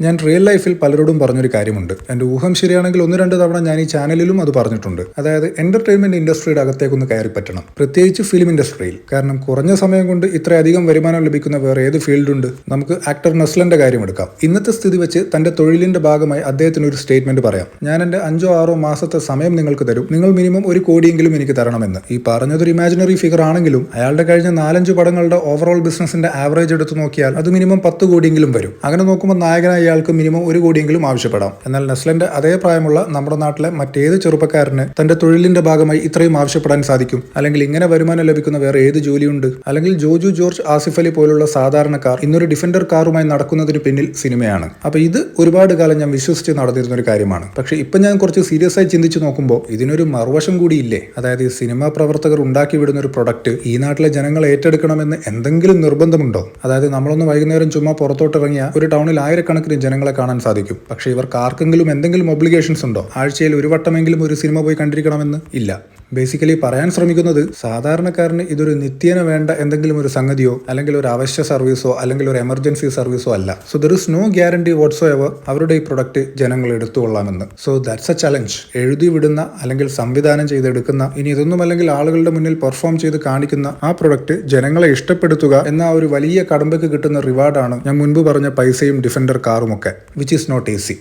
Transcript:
ഞാൻ റിയൽ ലൈഫിൽ പലരോടും പറഞ്ഞൊരു കാര്യമുണ്ട്. എന്റെ ഊഹം ശരിയാണെങ്കിൽ ഒന്ന് രണ്ട് തവണ ഞാൻ ഈ ചാനലിലും അത് പറഞ്ഞിട്ടുണ്ട്. അതായത് എന്റർടൈൻമെന്റ് ഇൻഡസ്ട്രിയുടെ അകത്തേക്കൊന്ന് കയറി പറ്റണം. പ്രത്യേകിച്ച് ഫിലിം ഇൻഡസ്ട്രിയിൽ കാരണം കുറഞ്ഞ സമയം കൊണ്ട് ഇത്രയധികം വരുമാനം ലഭിക്കുന്ന വേറെ ഏത് ഫീൽഡുണ്ട് നമുക്ക് ആക്ടർ നസ്ലന്റെ കാര്യം എടുക്കാം. ഇന്നത്തെ സ്ഥിതി വെച്ച് തന്റെ തൊഴിലിന്റെ ഭാഗമായി അദ്ദേഹത്തിന് ഒരു സ്റ്റേറ്റ്മെന്റ് പറയാം. ഞാൻ എന്റെ അഞ്ചോ ആറോ മാസത്തെ സമയം നിങ്ങൾക്ക് തരും. നിങ്ങൾ മിനിമം ഒരു കോടിയെങ്കിലും എനിക്ക് തരണമെന്ന്. ഈ പറഞ്ഞതൊരു ഇമാജിനറി ഫിഗർ ആണെങ്കിലും അയാളുടെ കഴിഞ്ഞ നാലഞ്ച് പടങ്ങളുടെ ഓവറോൾ ബിസിനസിന്റെ ആവറേജ് എടുത്ത് നോക്കിയാൽ അത് മിനിമം പത്ത് കോടിയെങ്കിലും വരും. അങ്ങനെ നോക്കുമ്പോൾ നായകനായ ഇയാൾക്ക് മിനിമം ഒരു കോടിയെങ്കിലും ആവശ്യപ്പെടാം. എന്നാൽ നെസ്ലന്റെ അതേ പ്രായമുള്ള നമ്മുടെ നാട്ടിലെ മറ്റേത് ചെറുപ്പക്കാരന് തന്റെ തൊഴിലിന്റെ ഭാഗമായി ഇത്രയും ആവശ്യപ്പെടാൻ സാധിക്കും. അല്ലെങ്കിൽ ഇങ്ങനെ വരുമാനം ലഭിക്കുന്ന വേറെ ഏത് ജോലിയുണ്ട്? അല്ലെങ്കിൽ ജോജു ജോർജ് ആസിഫ് അലി പോലുള്ള സാധാരണക്കാർ ഇന്നൊരു ഡിഫൻഡർ കാറുമായി നടക്കുന്നതിന് പിന്നിൽ സിനിമയാണ്. അപ്പൊ ഇത് ഒരുപാട് കാലം ഞാൻ വിശ്വസിച്ച് നടന്നിരുന്ന ഒരു കാര്യമാണ്. പക്ഷെ ഇപ്പൊ ഞാൻ കുറച്ച് സീരിയസ് ആയി ചിന്തിച്ചു നോക്കുമ്പോൾ ഇതിനൊരു മറുവശം കൂടിയില്ലേ? അതായത് ഈ സിനിമാ പ്രവർത്തകർ ഉണ്ടാക്കി വിടുന്ന ഒരു പ്രൊഡക്റ്റ് ഈ നാട്ടിലെ ജനങ്ങൾ ഏറ്റെടുക്കണമെന്ന് എന്തെങ്കിലും നിർബന്ധമുണ്ടോ? അതായത് നമ്മളൊന്ന് വൈകുന്നേരം ചുമ്മാ പുറത്തോട്ടിറങ്ങിയ ഒരു ടൗണിൽ ആയിരക്കണക്കിന് ജനങ്ങളെ കാണാൻ സാധിക്കും. പക്ഷേ ഇവർക്ക് ആർക്കെങ്കിലും എന്തെങ്കിലും ഒബ്ലിഗേഷൻസ് ഉണ്ടോ? ആഴ്ചയിൽ ഒരു വട്ടമെങ്കിലും ഒരു സിനിമ പോയി കണ്ടിരിക്കണമെന്ന് ഇല്ല. ബേസിക്കലി പറയാൻ ശ്രമിക്കുന്നത് സാധാരണക്കാരന് ഇതൊരു നിത്യേന വേണ്ട എന്തെങ്കിലും ഒരു സംഗതിയോ അല്ലെങ്കിൽ ഒരു അവശ്യ സർവീസോ അല്ലെങ്കിൽ ഒരു എമർജൻസി സർവീസോ അല്ല. So there is no guarantee whatsoever അവരുടെ ഈ പ്രൊഡക്റ്റ് ജനങ്ങൾ എടുത്തുകൊള്ളാമെന്ന്. സോ ദാറ്റ്സ് എ ചലഞ്ച് എഴുതി വിടുന്ന അല്ലെങ്കിൽ സംവിധാനം ചെയ്തെടുക്കുന്ന ഇനി ഇതൊന്നും അല്ലെങ്കിൽ ആളുകളുടെ മുന്നിൽ പെർഫോം ചെയ്ത് കാണിക്കുന്ന ആ പ്രൊഡക്റ്റ് ജനങ്ങളെ ഇഷ്ടപ്പെടുത്തുക എന്ന ഒരു വലിയ കടമ്പയ്ക്ക് കിട്ടുന്ന റിവാർഡാണ് ഞാൻ മുൻപ് പറഞ്ഞ പൈസയും ഡിഫൻഡർ കാറും ഒക്കെ വിച്ച് ഈസ് നോട്ട് ഈസി